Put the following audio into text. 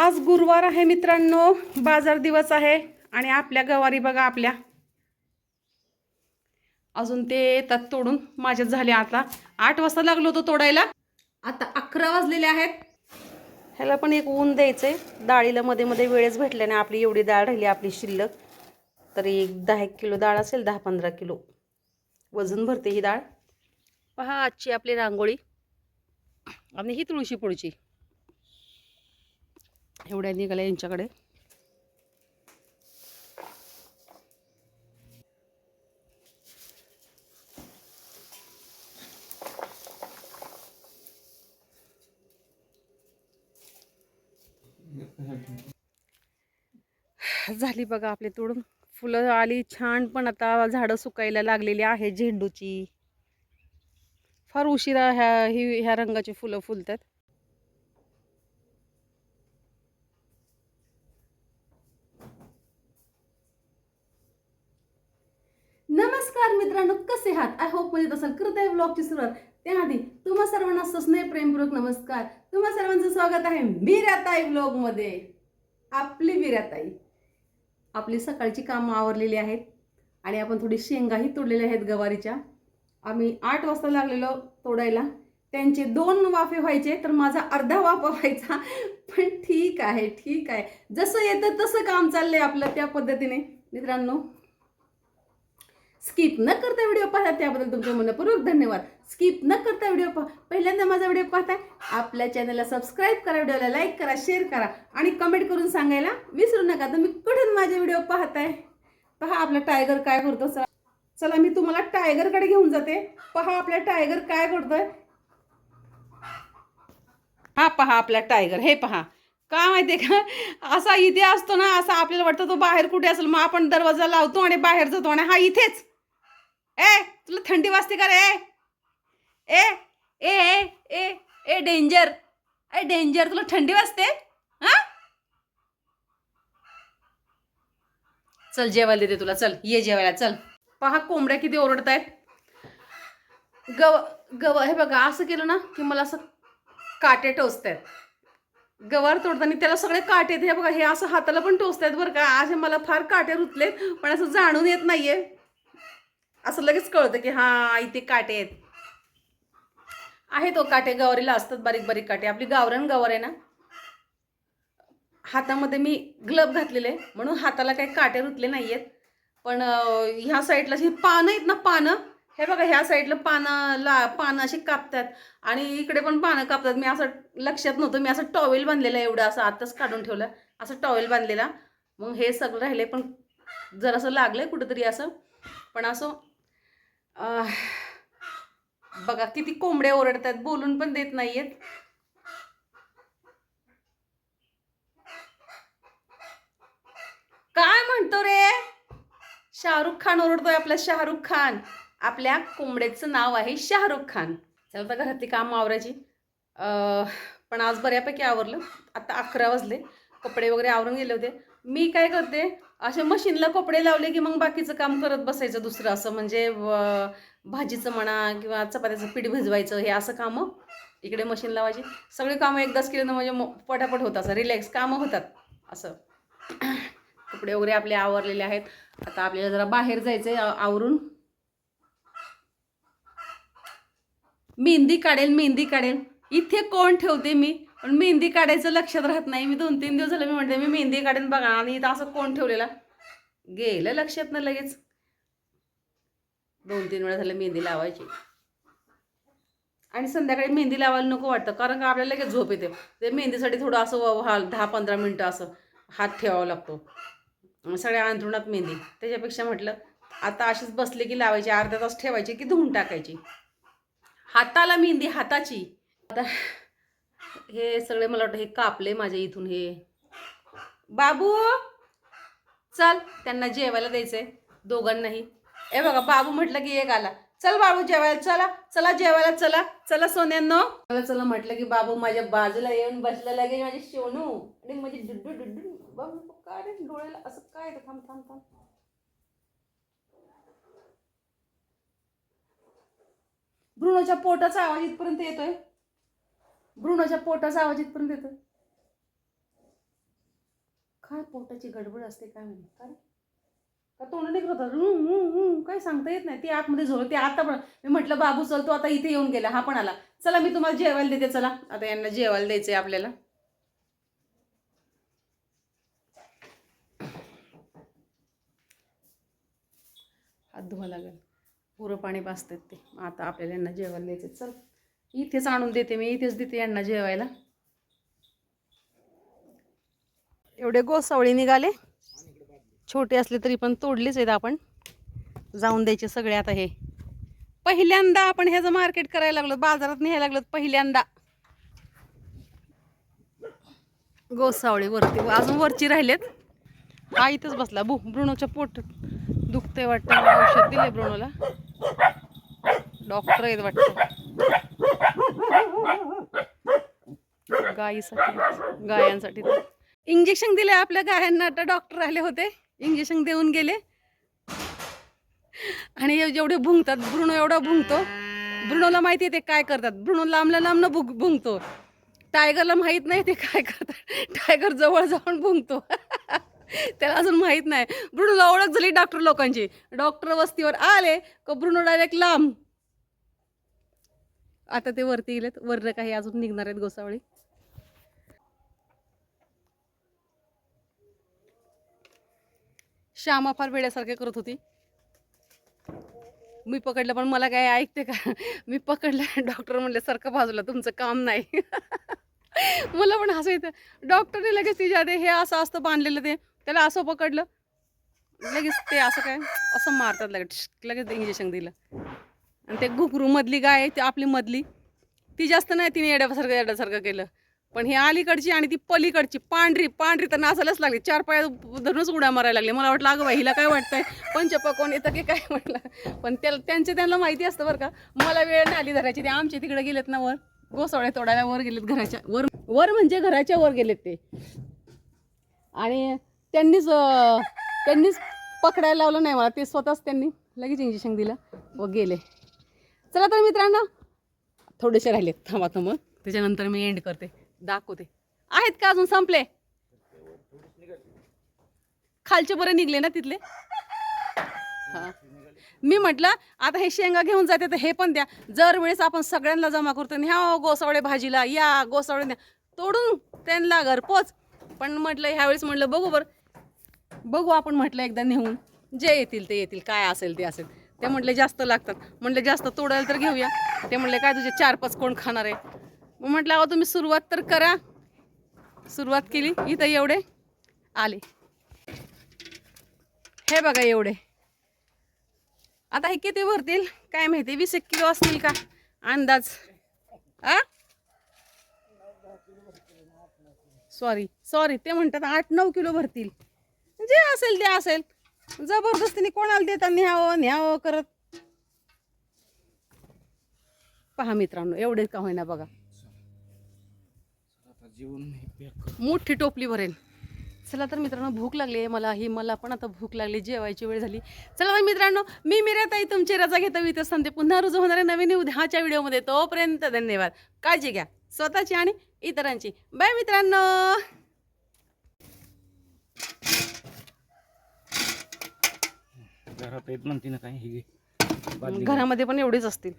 आज गुरुवार आहे मित्रांनो बाजार दिवस आहे आणि आपल्या गवारी बघा आपल्या. अजून ते येतात तोडून माझ्यात झाले आता. आठ वाजता लागलो होतो तोडायला. आता अकरा वाजलेले आहेत. ह्याला पण एक ऊन द्यायचं आहे डाळीला मध्ये मध्ये वेळच भेटल्या नाही. आपली एवढी डाळ राहिली आपली शिल्लक. तरी एक दहा एक किलो डाळ असेल दहा पंधरा किलो. वजन भरते ही डाळ. पहा आजची आपली रांगोळी. आणि ही तुळशी पुढची. एवढ्या निघाल्या यांच्याकडे. झाली बघा आपले तोडून. फुलं आली छान पण आता झाडं सुकायला लागलेली आहे झेंडूची. फार उशिरा ह्या ही ह्या रंगाची फुलं फुलतात. नमस्कार मित्रांनो कसे आहात? आय होपमध्ये असाल. करत आहे ब्लॉगची सुरुवात. त्याआधी तुम्हा सर्वांना सस्ने प्रेमपूर्वक नमस्कार. तुम्हा सर्वांचं स्वागत आहे मीराताई ब्लॉगमध्ये. आपली मीराताई आपली सकाळची कामं आवरलेली आहेत आणि आपण थोडी शेंगाही तोडलेल्या आहेत गवारीच्या. आम्ही आठ वाजता लागलेलो तोडायला. त्यांचे दोन वाफे व्हायचे तर माझा अर्धा वाफा व्हायचा. पण ठीक आहे ठीक आहे. जसं येतं तसं काम चाललंय आपलं त्या पद्धतीने. मित्रांनो स्किप न करता व्हिडिओ पाहता त्याबद्दल तुमचे मनपूर्वक धन्यवाद. स्किप न करता व्हिडिओ पहा. पहिल्यांदा माझा व्हिडिओ पाहताय? आपल्या चॅनलला सबस्क्राईब करा व्हिडिओला लाईक करा शेअर करा आणि कमेंट करून सांगायला विसरू नका. तुम्ही कुठून माझे व्हिडिओ पाहताय. पहा आपला टायगर काय करतो. चला चला मी तुम्हाला टायगरकडे घेऊन जाते. पहा आपला टायगर काय करतोय. हा पहा आपला टायगर हे पहा. का आहे का? असा इथे असतो ना असा आपल्याला वाटतं तो बाहेर कुठे असेल. मग आपण दरवाजा लावतो आणि बाहेर जातो आणि हा इथेच. ए तुला थंडी वाजते का रे? ए ए ए ए ए डेंजर ए डेंजर तुला थंडी वाजते? हा? चल जेवायला देते तुला. चल ये जेवायला. चल. पहा कोंबड्या किती ओरडत आहेत गव गव हे बघा असं केलं ना की मला असं काटे टोचत आहेत गवार तोडताना त्याला सगळे काटे हे बघा हे असं हाताला पण टोचत आहेत बरं का. असे मला फार काटे रुतलेत पण असं जाणून येत नाहीये. असं लगेच कळतं की हा इथे काटे आहेत. आहे तो काटे गवारीला असतात बारीक बारीक काटे. आपली गावरण गवार आहे ना? हातामध्ये मी ग्लब घातलेले म्हणून हाताला काही काटे रुतले नाही आहेत पण ह्या साईडला जी पानं आहेत ना पानं? हे बघा ह्या साईडला पानं ला पानं अशी कापतात. आणि इकडे पण पानं कापतात. मी असं लक्षात नव्हतं. मी असं टॉवेल बांधलेलं एवढं. असं आताच काढून ठेवलं. असं टॉवेल बांधलेला. मग हे सगळं राहिले पण जरासं लागलंय कुठंतरी असं. पण असं बघा किती कोंबड्या ओरडतात बोलून पण देत नाहीयेत. काय म्हणतो रे? शाहरुख खान ओरडतोय आपला शाहरुख खान. आपल्या कोंबड्याचं नाव आहे शाहरुख खान. चला घरातली काम आवरायची पण आज बऱ्यापैकी आवरलं. आता अकरा वाजले. कपडे वगैरे आवरून गेले होते. मी काय करते? असे मशीनला कपडे लावले की मग बाकीचं काम करत बसायचं दुसरं असं म्हणजे भाजीचं म्हणा किंवा चपात्याचं पीठ भिजवायचं हे असं कामं इकडे मशीन लावायची. सगळी कामं एकदाच केली ना म्हणजे पटापट होतं असं रिलॅक्स कामं होतात असं. कपडे वगैरे आपले आवरलेले आहेत. आता आपल्याला जरा बाहेर जायचंय आवरून. मेहंदी काढेल मेहंदी काढेल. इथे कोण ठेवते मी? पण मेहंदी काढायचं लक्षात राहत नाही. मी दोन तीन दिवस झालं मी म्हणते मी मेहंदी काढेन बघा. आणि इथं असं कोण ठेवलेला? गेलं लक्षात ना लगेच. दोन तीन वेळा झालं मेहंदी लावायची. आणि संध्याकाळी मेहंदी लावायला नको वाटतं कारण का आपल्याला लगेच झोप येते. ते मेहंदीसाठी थोडं असं हा दहा पंधरा मिनटं असं हात ठेवावा लागतो. सगळ्या अंथरुणात मेहंदी. त्याच्यापेक्षा म्हटलं आता अशीच बसले की लावायची अर्धा तास ठेवायची की धुवून टाकायची. हाताला मेहंदी हाताची. आता हे सगळे मला वाटतं हे कापले माझ्या इथून हे. बाबू! चल त्यांना जेवायला द्यायचंय दोघांनाही. ए बघा बाबू म्हटलं की एक आला. चल बाबू जेवायला चला चला जेवायला चला चला सोन्यांनो. चला चला म्हटलं की बाबू माझ्या बाजूला येऊन बसला लागे माझी सोनू आणि माझी डुड्डू डुड्डू. बाबू काय रे डोळ्याला असं काय थांब थांब थांब. भ्रूणाच्या पोटाचा आवाज इथपर्यंत येतोय. भ्रूणाच्या पोटाचा आवाज इथपर्यंत येतोय. काय पोटाची गडबड असते काय म्हणे काय का तोंड निघत काय सांगता येत नाही. ते आतमध्ये झोळ ते आता पण मी म्हटलं बाबू चल तू आता इथे येऊन गेला. हा पण आला. चला मी तुम्हाला जेवायला देते. चला. आता यांना जेवायला द्यायचंय आपल्याला. हात धुवा लागेल. पुरं पाणी पाचतात ते. आता आपल्याला यांना जेवायला द्यायचं चल. इथेच आणून देते मी इथेच देते यांना जेवायला. एवढे गोसावळी निघाले. छोटे असले तरी पण तोडलेच आहेत आपण. जाऊन द्यायचे सगळे आता हे. पहिल्यांदा आपण ह्याचं मार्केट करायला लागलो बाजारात न्यायला लागलो पहिल्यांदा. गोसावळी वरती अजून वरची राहिलेत. हा इथंच बसला. बु ब्रुणोच्या पोट दुखतंय वाटतं. औषध दिले ब्रुणोला डॉक्टर आहेत वाटतं. गायीसाठी गायांसाठी. इंजेक्शन दिले आपल्या गायांना आता डॉक्टर आले होते. इंजेक्शन देऊन गेले. आणि हे जेवढे भुंकतात ब्रुणो एवढा भुंकतो ब्रुणोला माहिती आहे ते काय करतात. ब्रुणो लांबल्या लांबनं भुक भुंकतो टायगरला माहीत नाही ते काय करतात. टायगर जवळ जाऊन भुंकतो त्याला अजून माहीत नाही. ब्रुणोला ओळख झाली डॉक्टर लोकांची. डॉक्टर वस्तीवर आले का ब्रुणो डायरेक्ट लांब. आता ते वरती गेलेत. वर काही अजून निघणार आहेत गोसावळी. श्यामा फार वेड्यासारखे करत होती. मी पकडलं पण मला काय ऐकते का? मी पकडलं डॉक्टर म्हणले सारखं बाजूला तुमचं काम नाही. मला पण हसं येतं. डॉक्टरने लगेच तिच्या आधी हे असं असतं बांधलेलं ते. त्याला असं पकडलं. लगेच ते असं काय असं मारतात लगेच. लगेच इंजेक्शन दिलं. आणि ते घुकरू मधली गाय आहे ती आपली मधली. ती जास्त नाही तिने येड्यासारखं येड्यासारखं केलं. पण ही अलीकडची आणि ती पलीकडची पांढरी पांढरी तर नाचायलाच लागली. चार पाय धरूनच उड्या मारायला लागली. मला वाटलं अगं बाई हिला काय वाटतंय? पंचपकोन येतं की काय म्हटलं? पण त्याला त्यांचे त्यांना माहिती असतं बरं का. मला वेळ नाही आली धरायची ते आमचे तिकडे गेलेत ना वर. गोसावळ्या तोडायला वर गेलेत घराच्या. वर वर म्हणजे घराच्या वर गेलेत ते. आणि त्यांनीच त्यांनीच पकडायला लावलं नाही मला. ते स्वतःच त्यांनी लगेच इंजेक्शन दिलं व गेले. चला तर मित्रांनो. थोडेसे राहिले थांबा तर मग त्याच्यानंतर मी एंड करते. दाखवते. आहेत का अजून संपले? खालचे बरे निघले ना तिथले? हा. मी म्हटलं आता हे शेंगा घेऊन जाते तर हे पण द्या. जर वेळेस आपण सगळ्यांना जमा करतो. आणि ह्या हो, गोसावडे भाजीला या गोसावडे द्या तोडून त्यांना घरपोच पण म्हटलं ह्यावेळेस म्हटलं बघू बरं. बघू आपण म्हटलं एकदा नेऊन. जे येतील ते येतील. काय असेल ते असेल. ते म्हटले जास्त लागतात. म्हटले जास्त तोडायला तर घेऊया. ते म्हटले काय तुझे चार पाच कोण खाणार आहे? मग म्हटलं अहो तुम्ही सुरुवात तर करा. सुरुवात केली इथं एवढे आले. हे बघा एवढे. आता हे किती भरतील काय माहिती वीस एक किलो असतील का? अंदाज. आ? सॉरी सॉरी ते म्हणतात आठ नऊ किलो भरतील. जे असेल ते असेल. जबरदस्तीने कोणाला देता न्यावं न्यावं करत? पहा मित्रांनो एवढे का होईना बघा. हे मोठी टोपली भरेल चला तर मित्रांनो भूक लागली आहे मला ही मला पण आता भूक लागली जेवायची वेळ झाली. चला तर मित्रांनो मी मिराताई तुमची रजा घेतो इथं सांगते पुन्हा रुजू होणाऱ्या नवीन उद्याच्या व्हिडिओमध्ये. तोपर्यंत धन्यवाद. काळजी घ्या स्वतःची आणि इतरांची. बाय मित्रांनो! घरात येत म्हणते ना काय हे घरामध्ये पण एवढेच असतील.